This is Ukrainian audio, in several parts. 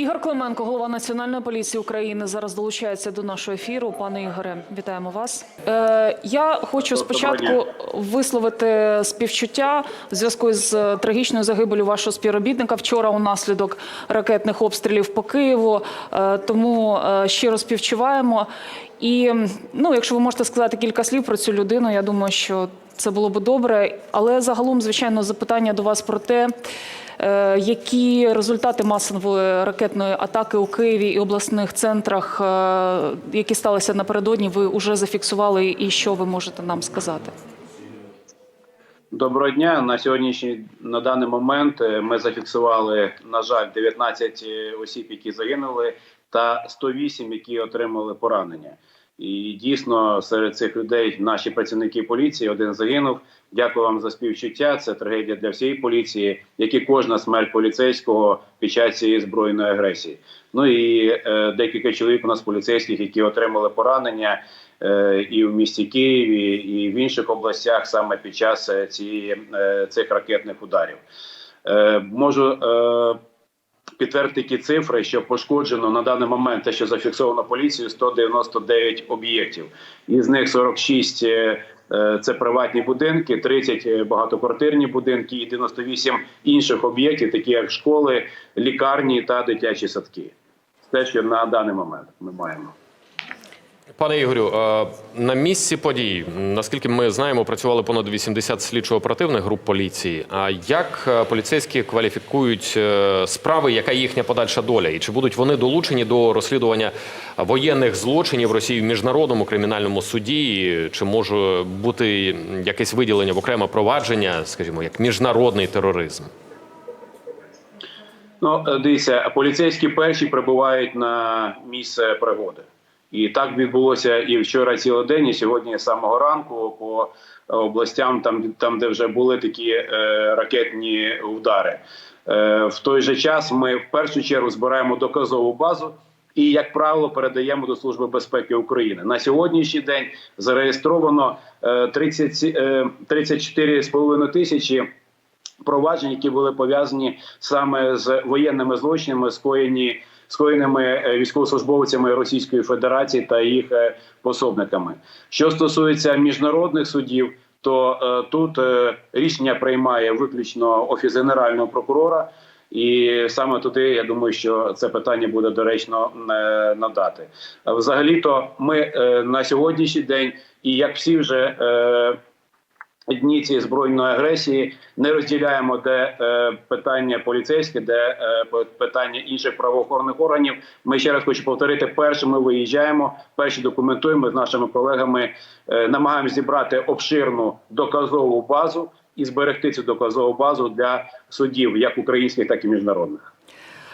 Ігор Клименко, голова Національної поліції України, зараз долучається до нашого ефіру. Пане Ігоре, вітаємо вас. Е, я хочу спочатку висловити співчуття в зв'язку з е, трагічною загибелю вашого співробітника вчора унаслідок ракетних обстрілів по Києву. Е, тому е, щиро співчуваємо. І ну, якщо ви можете сказати кілька слів про цю людину, я думаю, що це було би добре. Але загалом, звичайно, запитання до вас про те. Е, Які результати масової ракетної атаки у Києві і обласних центрах, е, які сталися напередодні, ви вже зафіксували, і що ви можете нам сказати? Доброго дня. На сьогоднішній на даний момент е, ми зафіксували, на жаль, 19 осіб, які загинули, та 108, які отримали поранення. І дійсно серед цих людей наші працівники поліції один загинув. Дякую вам за співчуття. Це трагедія для всієї поліції, як і кожна смерть поліцейського під час цієї збройної агресії. Ну і е, декілька чоловік у нас поліцейських, які отримали поранення е, і в місті Києві, і в інших областях саме під час е, цієї е, цих ракетних ударів. Е, можу е, підтвердити ті цифри, що пошкоджено на даний момент те, що зафіксовано поліцією, 199 об'єктів. Із них 46 е, е, це приватні будинки, 30 багатоквартирні будинки і 98 інших об'єктів, такі як школи, лікарні та дитячі садки. Те, що на даний момент ми маємо. Пане Ігорю, е, на місці подій, наскільки ми знаємо, працювали понад 80 слідчо-оперативних груп поліції. А як е, поліцейські кваліфікують е, справи, яка їхня подальша доля? І чи будуть вони долучені до розслідування воєнних злочинів Росії в міжнародному кримінальному суді? Чи може бути якесь виділення в окреме провадження, скажімо, як міжнародний тероризм? Ну, дивіться, поліцейські перші прибувають на місце пригоди. І так відбулося і вчора цілий день, і сьогодні з самого ранку по областям, там, там де вже були такі е, ракетні удари. Е, в той же час ми в першу чергу збираємо доказову базу. І, як правило, передаємо до Служби безпеки України на сьогоднішній день. Зареєстровано е, 30, е, 34,5 тисячі проваджень, які були пов'язані саме з воєнними злочинами, скоєні скоєними е, військовослужбовцями Російської Федерації та їх е, пособниками. Що стосується міжнародних судів, то е, тут е, рішення приймає виключно офіс генерального прокурора. І саме туди я думаю, що це питання буде доречно е, надати. Взагалі-то ми е, на сьогоднішній день, і як всі вже е, дні цієї збройної агресії не розділяємо, де е, питання поліцейське, де е, питання інших правоохоронних органів. Ми ще раз хочу повторити: перше, ми виїжджаємо, перші документуємо з нашими колегами, е, намагаємося зібрати обширну доказову базу і зберегти цю доказову базу для судів, як українських, так і міжнародних.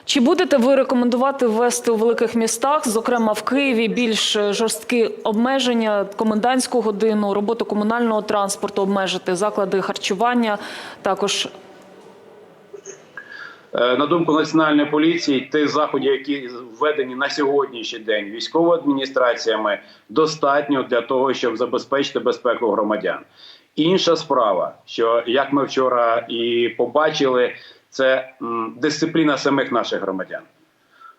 Чи будете ви рекомендувати ввести у великих містах, зокрема в Києві, більш жорсткі обмеження, комендантську годину, роботу комунального транспорту, обмежити заклади харчування, також Е, На думку національної поліції, тих заходів, які введені на сьогоднішній день військовими адміністраціями, достатньо для того, щоб забезпечити безпеку громадян. Інша справа, що як ми вчора і побачили, це дисципліна самих наших громадян.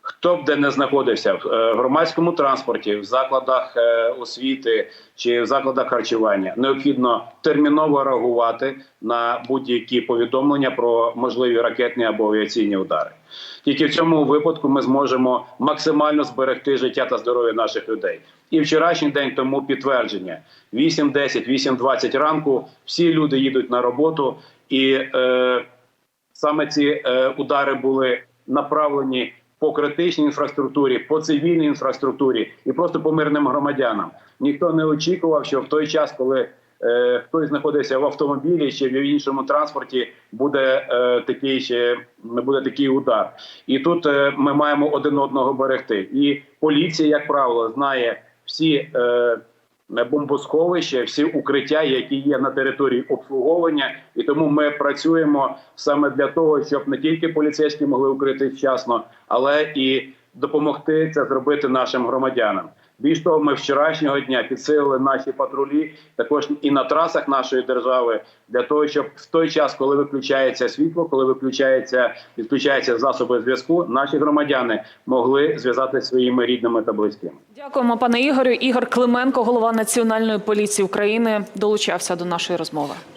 Хто б де не знаходився в е, громадському транспорті, в закладах е, освіти чи в закладах харчування, необхідно терміново реагувати на будь-які повідомлення про можливі ракетні або авіаційні удари. Тільки в цьому випадку ми зможемо максимально зберегти життя та здоров'я наших людей. І вчорашній день тому підтвердження: 8.10, 8.20 ранку всі люди їдуть на роботу, і е, саме ці е, удари були направлені по критичній інфраструктурі, по цивільній інфраструктурі і просто по мирним громадянам. Ніхто не очікував, що в той час, коли е, хтось знаходився в автомобілі чи в іншому транспорті, буде е, такий ще буде такий удар. І тут е, ми маємо один одного берегти. І поліція, як правило, знає всі. Е, бомбосховища, всі укриття, які є на території обслуговування, і тому ми працюємо саме для того, щоб не тільки поліцейські могли укрити вчасно, але і допомогти це зробити нашим громадянам. Більш того, ми вчорашнього дня підсилили наші патрулі, також і на трасах нашої держави, для того, щоб в той час, коли виключається світло, коли виключається відключаються засоби зв'язку, наші громадяни могли зв'язатися зі своїми рідними та близькими. Дякуємо, пане Ігорю. Ігор Клименко, голова Національної поліції України, долучався до нашої розмови.